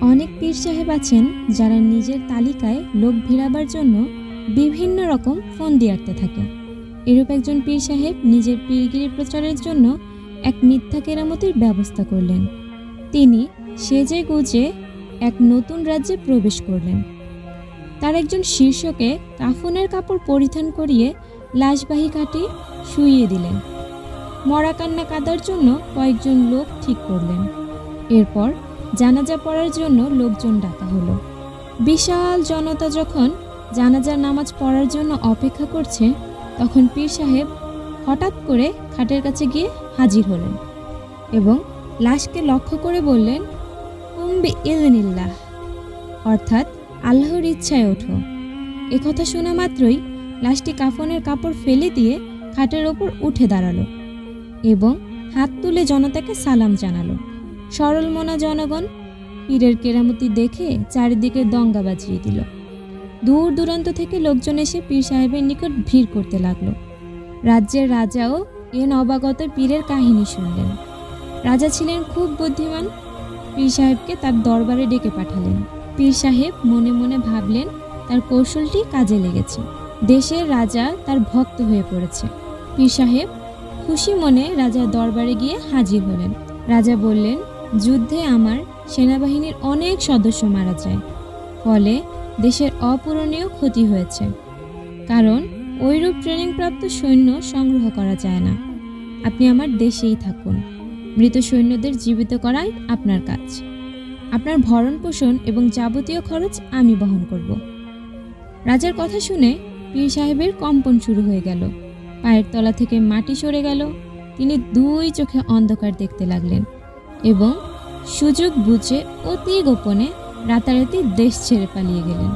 অনেক পীর সাহেব আছেন যারা নিজের তালিকায় লোক ভিড়াবার জন্য বিভিন্ন রকম ফোন দিয়ে আঁকতে থাকে। এরূপ একজন পীর সাহেব নিজের পীরগিরি প্রচারের জন্য এক মিথ্যা কেরামতির ব্যবস্থা করলেন। তিনি সেজে গুজে এক নতুন রাজ্যে প্রবেশ করলেন। তার একজন শীর্ষকে কাফনের কাপড় পরিধান করিয়ে লাশবাহী কাটি শুইয়ে দিলেন। মরা কান্না কাদার জন্য কয়েকজন লোক ঠিক করলেন। এরপর জানাজা পড়ার জন্য লোকজন ডাকা হলো। বিশাল জনতা যখন জানাজার নামাজ পড়ার জন্য অপেক্ষা করছে, তখন পীর সাহেব হঠাৎ করে খাটের কাছে গিয়ে হাজির হলেন এবং লাশকে লক্ষ্য করে বললেন কুম্বি ইজনিল্লাহ অর্থাৎ আল্লাহর ইচ্ছায় ওঠো। একথা শোনা মাত্রই লাশটি কাফনের কাপড় ফেলে দিয়ে খাটের ওপর উঠে দাঁড়াল এবং হাত তুলে জনতাকে সালাম জানালো। সরল মনা জনগণ পীরের কেরামতি দেখে চারিদিকে দঙ্গা বাজিয়ে দিল। দূর দূরান্ত থেকে লোকজন এসে পীর সাহেবের নিকট ভিড় করতে লাগল। রাজ্যের রাজাও এ নবাগত পীরের কাহিনী শুনলেন। রাজা ছিলেন খুব বুদ্ধিমান। পীর সাহেবকে তার দরবারে ডেকে পাঠালেন। পীর সাহেব মনে মনে ভাবলেন, তার কৌশলটি কাজে লেগেছে। দেশের রাজা তার ভক্ত হয়ে পড়েছে। পীর সাহেব খুশি মনে রাজার দরবারে গিয়ে হাজির হলেন। রাজা বললেন যুদ্ধে আমার সেনাবাহিনীর অনেক সদস্য মারা যায়। ফলে দেশের অপূরণীয় ক্ষতি হয়েছে। কারণ ওইরূপ ট্রেনিংপ্রাপ্ত সৈন্য সংগ্রহ করা যায় না। আপনি আমার দেশেই থাকুন। মৃত সৈন্যদের জীবিত করাই আপনার কাজ। আপনার ভরণ পোষণ এবং যাবতীয় খরচ আমি বহন করব। রাজার কথা শুনে পীর সাহেবের কম্পন শুরু হয়ে গেল। পায়ের তলা থেকে মাটি সরে গেল। তিনি দুই চোখে অন্ধকার দেখতে লাগলেন। এবং সুযোগ বুঝে অতি গোপনে রাতারাতি দেশ ছেড়ে পালিয়ে গেলেন।